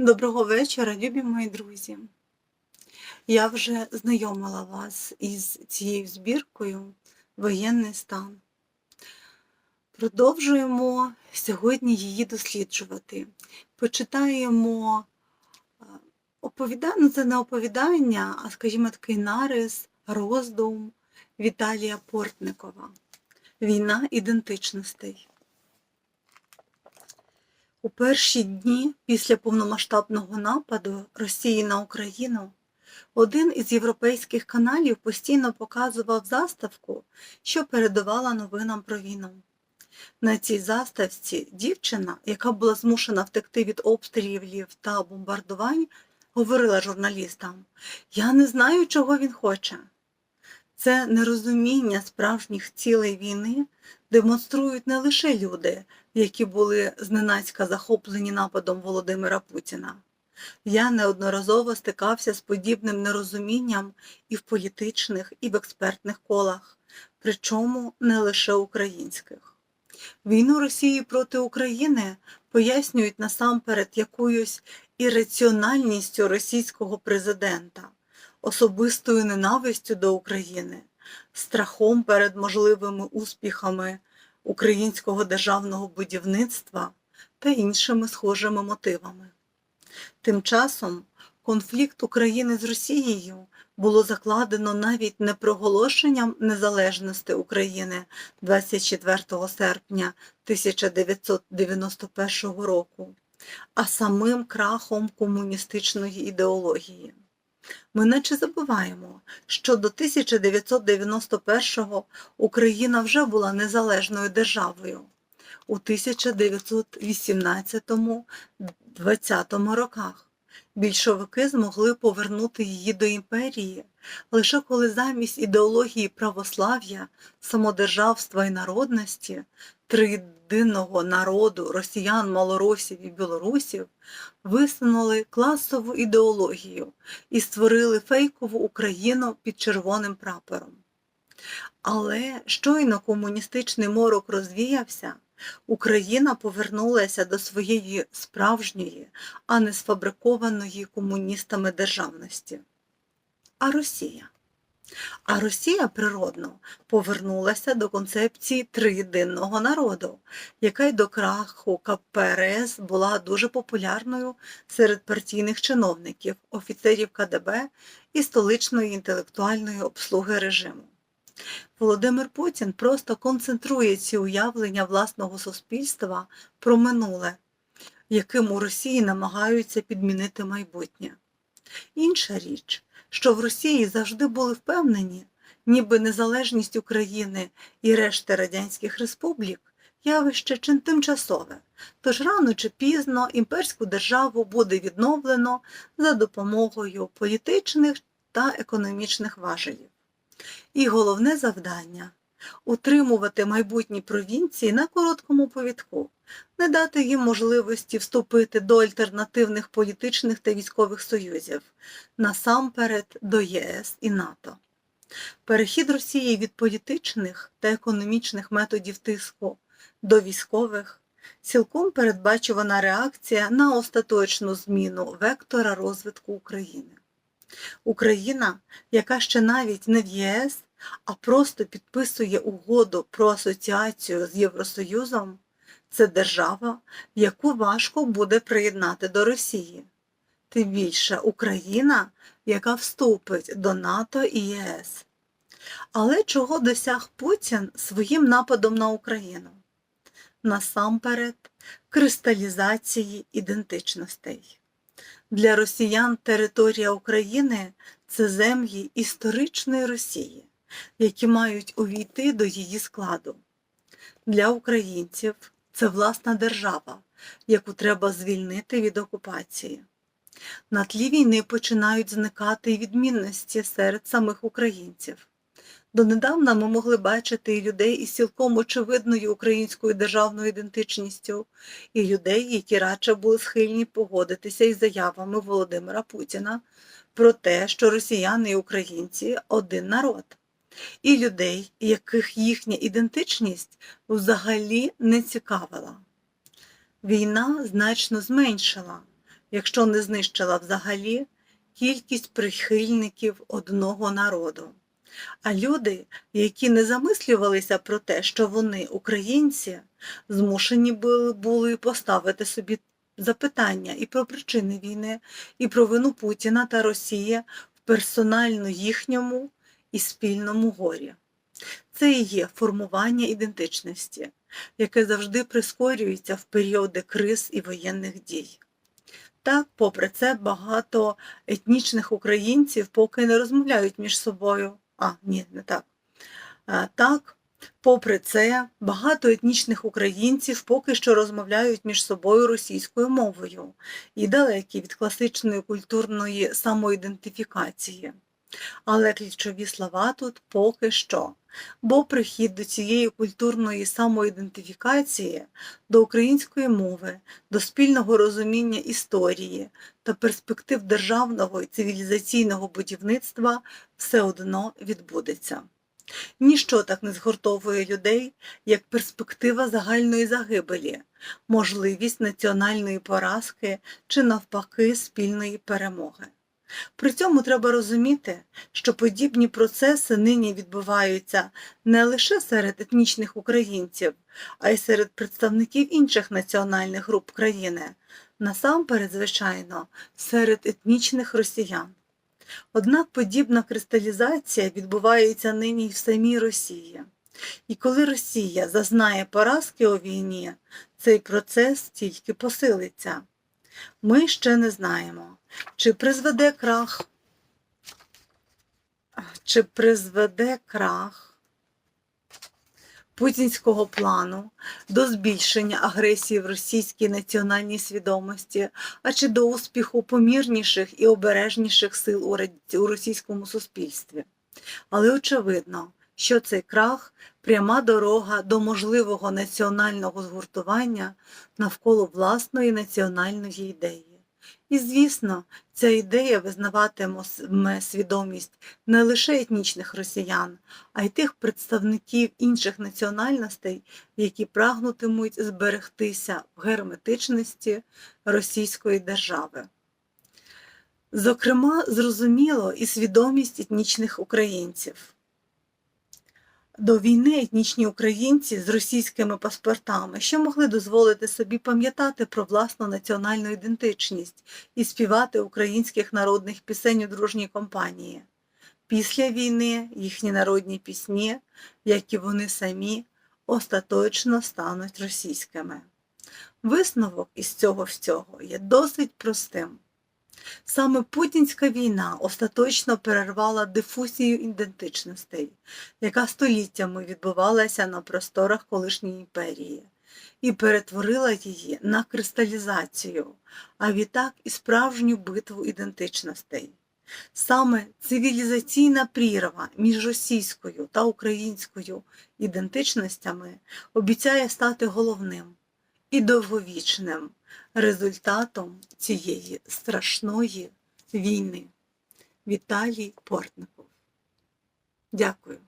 Доброго вечора, любі мої друзі. Я вже знайомила вас із цією збіркою Воєнний стан. Продовжуємо сьогодні її досліджувати. Почитаємо е, оповідання, ну це не оповідання, а, скажімо, такий нарис, роздум Віталія Портникова. Війна ідентичностей. У перші дні після повномасштабного нападу Росії на Україну один із європейських каналів постійно показував заставку, що передавала новинам про війну. На цій заставці дівчина, яка була змушена втекти від обстрілів та бомбардувань, говорила журналістам: Я не знаю, чого він хоче. Це нерозуміння справжніх цілей війни демонструють не лише люди, які були зненацька захоплені нападом Володимира Путіна. Я неодноразово стикався з подібним нерозумінням і в політичних, і в експертних колах, причому не лише українських. Війну Росії проти України пояснюють насамперед якоюсь ірраціональністю російського президента, особистою ненавистю до України, страхом перед можливими успіхами українського державного будівництва та іншими схожими мотивами. Тим часом конфлікт України з Росією було закладено навіть не проголошенням незалежності України 24 серпня 1991 року, а самим крахом комуністичної ідеології. Ми наче забуваємо, що до 1991-го Україна вже була незалежною державою. У 1918-20 роках більшовики змогли повернути її до імперії, лише коли замість ідеології православ'я, самодержавства і народності, триєдиного народу росіян, малоросів і білорусів висунули класову ідеологію і створили фейкову Україну під червоним прапором. Але щойно комуністичний морок розвіявся, Україна повернулася до своєї справжньої, а не сфабрикованої комуністами державності. А Росія? А Росія природно повернулася до концепції триєдинного народу, яка й до краху КПРС була дуже популярною серед партійних чиновників, офіцерів КДБ і столичної інтелектуальної обслуги режиму. Володимир Путін просто концентрує ці уявлення власного суспільства про минуле, яким у Росії намагаються підмінити майбутнє. Інша річ, що в Росії завжди були впевнені, ніби незалежність України і решти радянських республік явище чи тимчасове, тож рано чи пізно імперську державу буде відновлено за допомогою політичних та економічних важелів. І головне завдання утримувати майбутні провінції на короткому повідку, не дати їм можливості вступити до альтернативних політичних та військових союзів, насамперед до ЄС і НАТО. Перехід Росії від політичних та економічних методів тиску до військових цілком передбачувана реакція на остаточну зміну вектора розвитку України. Україна, яка ще навіть не в ЄС, а просто підписує угоду про асоціацію з Євросоюзом, це держава, яку важко буде приєднати до Росії. Тим більше Україна, яка вступить до НАТО і ЄС. Але чого досяг Путін своїм нападом на Україну? Насамперед, кристалізації ідентичностей. Для росіян територія України це землі історичної Росії, які мають увійти до її складу. Для українців це власна держава, яку треба звільнити від окупації. На тлі війни починають зникати відмінності серед самих українців. Донедавна ми могли бачити і людей із цілком очевидною українською державною ідентичністю, і людей, які радше були схильні погодитися із заявами Володимира Путіна про те, що росіяни і українці один народ, і людей, яких їхня ідентичність взагалі не цікавила. Війна значно зменшила якщо не знищила взагалі, кількість прихильників одного народу. А люди, які не замислювалися про те, що вони, українці, змушені були, поставити собі запитання і про причини війни, і про вину Путіна та Росії в персонально їхньому і спільному горі. Це і є формування ідентичності, яке завжди прискорюється в періоди криз і воєнних дій. Так, попри це, багато етнічних українців поки не розмовляють між собою. А, ні, не так. Так, попри це, багато етнічних українців поки що розмовляють між собою російською мовою і далекі від класичної культурної самоідентифікації. Але ключові слова тут поки що. Бо прихід до цієї культурної самоідентифікації, до української мови, до спільного розуміння історії та перспектив державного і цивілізаційного будівництва все одно відбудеться. Ніщо так не згуртовує людей, як перспектива загальної загибелі, можливість національної поразки чи навпаки спільної перемоги. При цьому треба розуміти, що подібні процеси нині відбуваються не лише серед етнічних українців, а й серед представників інших національних груп країни, насамперед, звичайно, серед етнічних росіян. Однак подібна кристалізація відбувається нині й в самій Росії. І коли Росія зазнає поразки у війні, цей процес тільки посилиться. Ми ще не знаємо, чи призведе крах, чи призведе крах путінського плану до збільшення агресії в російській національній свідомості, а чи до успіху помірніших і обережніших сил у російському суспільстві. Але очевидно, що цей крах пряма дорога до можливого національного згуртування навколо власної національної ідеї. І, звісно, ця ідея визнаватиме свідомість не лише етнічних росіян, а й тих представників інших національностей, які прагнутимуть зберегтися в герметичності російської держави. Зокрема, зрозуміло і свідомість етнічних українців. До війни етнічні українці з російськими паспортами ще могли дозволити собі пам'ятати про власну національну ідентичність і співати українських народних пісень у дружній компанії. Після війни їхні народні пісні, як і вони самі, остаточно стануть російськими. Висновок із цього всього є досить простим. Саме путінська війна остаточно перервала дифузію ідентичностей, яка століттями відбувалася на просторах колишньої імперії, і перетворила її на кристалізацію, а відтак і справжню битву ідентичностей. Саме цивілізаційна прірва між російською та українською ідентичностями обіцяє стати головним і довговічним результатом цієї страшної війни. Віталій Портников. Дякую.